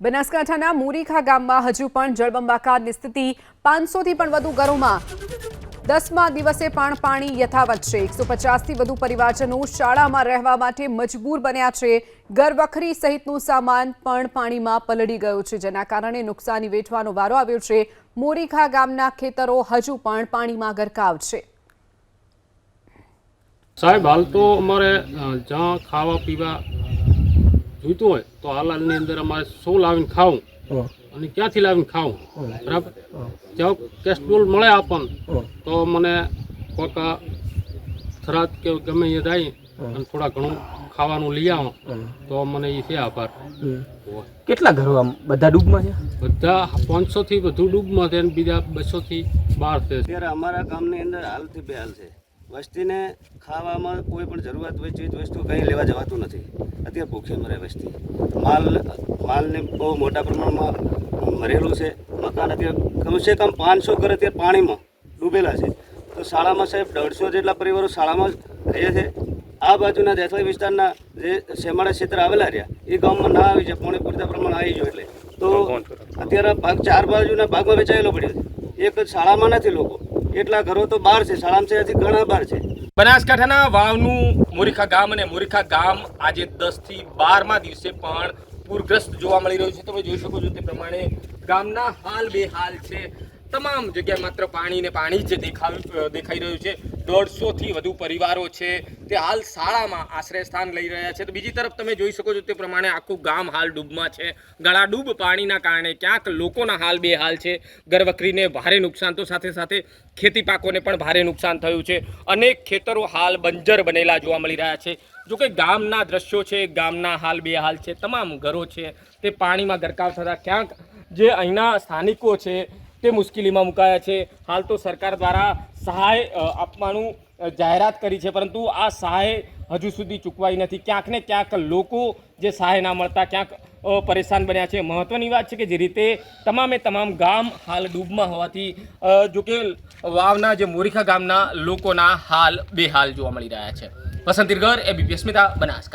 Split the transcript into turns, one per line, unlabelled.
બનાસકાંઠાના મુરીખા ગામમાં હજુ પણ જળબંબાકારની સ્થિતિ પાંચસોથી પણ વધુ ઘરોમાં. દસમા દિવસે પણ પાણી યથાવત છે. એકસો પચાસથી વધુ પરિવારજનો શાળામાં રહેવા માટે મજબૂર બન્યા છે. ઘરવખરી સહિતનું સામાન પણ પાણીમાં પલળી ગયું છે, જેના કારણે નુકસાની વેઠવાનો વારો આવ્યો છે. મોરીખા ગામના ખેતરો હજુ પણ પાણીમાં ગરકાવ છે.
સાહેબ, હાલ તો અમારે જ્યાં ખાવા પીવા જોઈતું હોય તો હાલની અંદર અમારે શું લાવીને ખાવું. અને ક્યાંથી લાવીને ખાવું? બરાબર? જો કેસ્ટ્રોલ મળે આપણને તો મને કોઈક થરાદ કે ગમે એ જાય અને થોડા ઘણું ખાવાનું લઈ આવો. તો મને એ છે આભાર.
કેટલા ઘરો આમ? બધા ડૂબમાં છે?
બધા પાંચસો થી વધુ ડૂબમાં છે અને બીજા બસો થી બાર છે.
અત્યારે અમારા ગામની અંદર હાલથી બે હાલ છે. વસ્તીને ખાવામાં કોઈ પણ જરૂરિયાત હોય ચીજ વસ્તુ કંઈ લેવા જવાતું નથી. અત્યારે ભૂખે મરે વસ્તી. માલ માલને બહુ મોટા પ્રમાણમાં મરેલું છે. મકાન અત્યારે કમસે કમ પાંચસો ઘર અત્યારે પાણીમાં ડૂબેલા છે. તો શાળામાં સાહેબ દોઢસો જેટલા પરિવારો શાળામાં રહે છે. આ બાજુના દેથવાઈ વિસ્તારના જે શેમાળા ક્ષેત્ર આવેલા રહ્યા એ ગામમાં ના આવી જાય પોણે પૂરતા પ્રમાણે આવી ગયો એટલે. તો અત્યારે ભાગ ચાર બાજુના ભાગમાં વેચાયેલો પડ્યો છે. એક શાળામાં નથી લોકો. એટલા ઘરો તો બહાર છે, શાળામાં છે, હજી ઘણા બહાર છે.
બનાસકાંઠાના વાવનું મોરીખા ગામ અને મોરીખા ગામ આજે દસથી બારમા દિવસે પણ પૂરગ્રસ્ત જોવા મળી રહ્યું છે. તમે જોઈ શકો છો તે પ્રમાણે ગામના હાલ બેહાલ છે. તમામ જગ્યાએ માત્ર પાણી ને પાણી જ દેખાવી, દેખાઈ રહ્યું છે. દોઢસો થી વધુ પરિવારો છે. તે હાલ શાળામાં આશ્રય સ્થાન લઈ રહ્યા છે. તો બીજી તરફ તમે જોઈ શકો છો તે પ્રમાણે આખું ગામ હાલ ડૂબમાં છે. ગળાડૂબ પાણીના કારણે ક્યાંક લોકોના હાલ બેહાલ છે. ગરવકરીને ભારે નુકસાન તો સાથે સાથે ખેતી પાકોને પણ ભારે નુકસાન થયું છે. અનેક ખેતરો હાલ બંજર બનેલા જોવા મળી રહ્યા છે. જો કે ગામના દ્રશ્યો છે, ગામના હાલ બેહાલ છે, તમામ ઘરો છે. તે પાણીમાં ગરકાવ થતાં ક્યાંક જે અહીંના સ્થાનિકો છે તે મુશ્કેલીમાં મુકાયા છે. હાલ તો સરકાર દ્વારા સહાય આપવાનું જાહેરાત કરી છે, પરંતુ આ સહાય હજુ સુધી ચૂકવાઈ નથી. ક્યાંક ને ક્યાંક લોકો જે સહાય ના મળતા, ક્યાંક પરેશાન બન્યા છે. મહત્ત્વની વાત છે કે જે રીતે તમામે તમામ ગામ હાલ ડૂબમાં હોવાથી જોકે વાવના જે મોરીખા ગામના લોકોના હાલ બેહાલ જોવા મળી રહ્યા છે. વસંતિરગર એ એબીપી સ્મિતા બનાસકાંઠા.